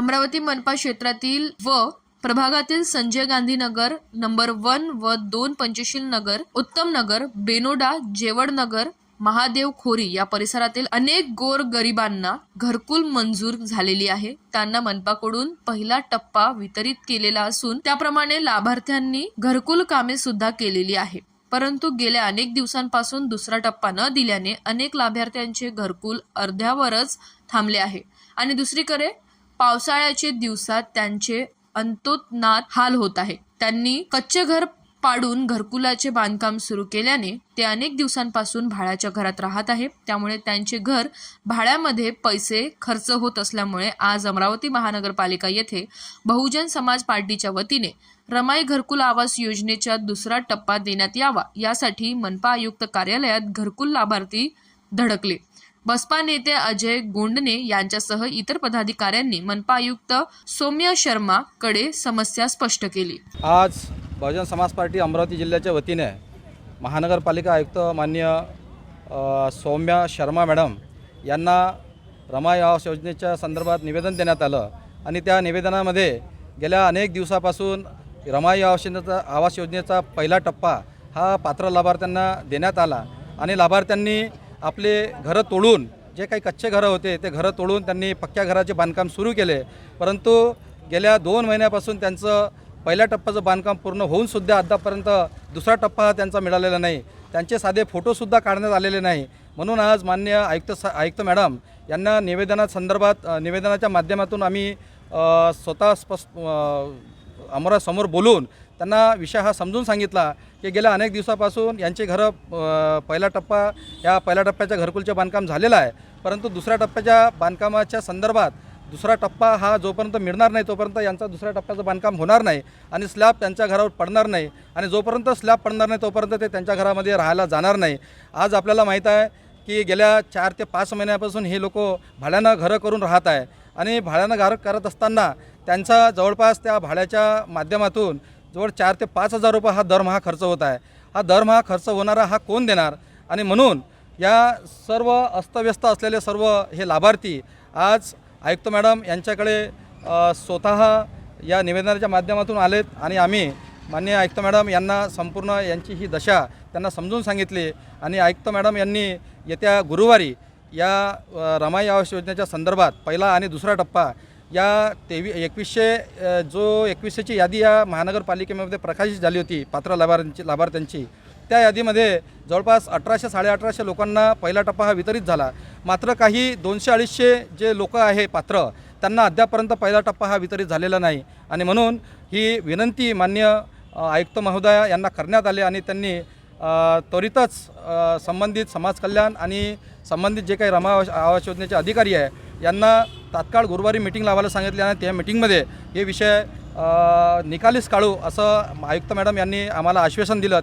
अमरावती मनपा क्षेत्रातील व प्रभागातील संजय गांधी नगर नंबर वन व दोन पंचशील नगर उत्तम नगर बेनोडा जेवड नगर महादेव खोरी या परिसरातील अनेक गोर गरिबांना घरकुल मंजूर झालेली आहे. त्यांना मनपाकडून पहिला टप्पा वितरित केलेला असून त्याप्रमाणे लाभार्थ्यांनी घरकुल कामे सुद्धा केलेली आहे. परंतु गेल्या अनेक दिवसांपासून दुसरा टप्पा न दिल्याने अनेक लाभार्थ्यांचे घरकुल अर्ध्यावरच थांबले आहे. आणि दुसरीकडे पावसाळ्याचे दिवसात त्यांचे अंतोनात हाल होत आहे. त्यांनी कच्चे घर पाडून घरकुलाचे बांधकाम सुरू केल्याने ते अनेक दिवसांपासून भाड्याच्या घरात राहत आहे. त्यामुळे त्यांचे घर भाड्यामध्ये पैसे खर्च होत असल्यामुळे आज अमरावती महानगरपालिका येथे बहुजन समाज पार्टीच्या वतीने रमाई घरकुल आवास योजनेचा दुसरा टप्पा देण्यात यावा यासाठी मनपा आयुक्त कार्यालयात घरकुल लाभार्थी धडकले. बसपा नेते अजय गोंडने यांच्यासह इतर पदाधिकाऱ्यांनी मनपा आयुक्त सौम्य शर्मा कडे समस्या स्पष्ट केली. आज बहुजन समाज पार्टी अमरावती जिल्ह्याच्या वतीने महानगरपालिका आयुक्त मान्य सौम्य सौम्या शर्मा मॅडम यांना रमा आवास योजनेच्या संदर्भात निवेदन देण्यात आलं आणि त्या निवेदनामध्ये गेल्या अनेक दिवसापासून रमाई आवास योजनेचा आवास योजनेचा पहिला टप्पा हा पात्र लाभार्थ्यांना देण्यात आला आणि लाभार्थ्यांनी आपले घरं तोडून जे काही कच्चे घरं होते ते घरं तोडून त्यांनी पक्क्या घराचे बांधकाम सुरू केले. परंतु गेल्या दोन महिन्यापासून त्यांचं पहिल्या टप्प्याचं बांधकाम पूर्ण होऊन सुद्धा आतापर्यंत दुसरा टप्पा हा त्यांचा मिळालेला नाही. त्यांचे साधे फोटोसुद्धा काढण्यात आलेले नाही. म्हणून आज मान्य आयुक्त सा आयुक्त मॅडम यांना निवेदना संदर्भात निवेदनाच्या माध्यमातून आम्ही स्वतः स्पष्ट आम्हाला अमरासमोर बोलून त्यांना विषय हा समजून सांगितला की गेल्या अनेक दिवसापासून यांचे घरं पहिला टप्पा या पहिल्या टप्प्याच्या घरकुलचे बांधकाम झालेलं आहे. परंतु दुसऱ्या टप्प्याच्या बांधकामाच्या संदर्भात दुसरा टप्पा हा जोपर्यंत मिळणार नाही तोपर्यंत यांचा दुसऱ्या टप्प्याचं बांधकाम होणार नाही आणि स्लॅब त्यांच्या घरावर पडणार नाही आणि जोपर्यंत स्लॅब पडणार नाही तोपर्यंत ते त्यांच्या घरामध्ये राहायला जाणार नाही. आज आपल्याला माहीत आहे की गेल्या चार ते पाच महिन्यापासून हे लोक भाड्यानं घरं करून राहत आहे आणि भाड्यानं घर करत असताना त्यांचा जवळपास त्या भाड्याच्या माध्यमातून जवळ चार ते पाच हजार रुपये हा दरमहा खर्च होत आहे. हा दरमहा खर्च होणारा हा कोण देणार? आणि म्हणून या सर्व अस्तव्यस्त असलेले सर्व हे लाभार्थी आज आयुक्त मॅडम यांच्याकडे स्वत स्वतः या निवेदनाच्या माध्यमातून आलेत आणि आम्ही माननीय आयुक्त मॅडम यांना संपूर्ण यांची ही दशा त्यांना समजून सांगितली आणि आयुक्त मॅडम यांनी येत्या गुरुवारी या रमाई आवास योजनेच्या संदर्भात पहिला आणि दुसरा टप्पा या तेवी एकवीसशे जो एकवीसशेची यादी या महानगरपालिकेमध्ये प्रकाशित झाली होती पात्र लाभार्थ्यांची लाभार्थ्यांची त्या यादीमध्ये जवळपास अठराशे साडेअठराशे लोकांना पहिला टप्पा हा वितरित झाला. मात्र काही दोनशे अडीचशे जे लोक आहे पात्र त्यांना अद्यापर्यंत पहिला टप्पा हा वितरित झालेला नाही. आणि म्हणून ही विनंती मान्य आयुक्त महोदया यांना करण्यात आले आणि त्यांनी त्वरितच संबंधित समाज कल्याण आणि संबंधित जे काही रमा आवास योजनेचे अधिकारी आहे यांना तात्काळ गुरुवारी मिटिंग लावायला सांगितले आणि त्या मिटिंगमध्ये हे विषय निकालीस निकालीच काढू असं आयुक्त मॅडम यांनी आम्हाला आश्वासन दिलं.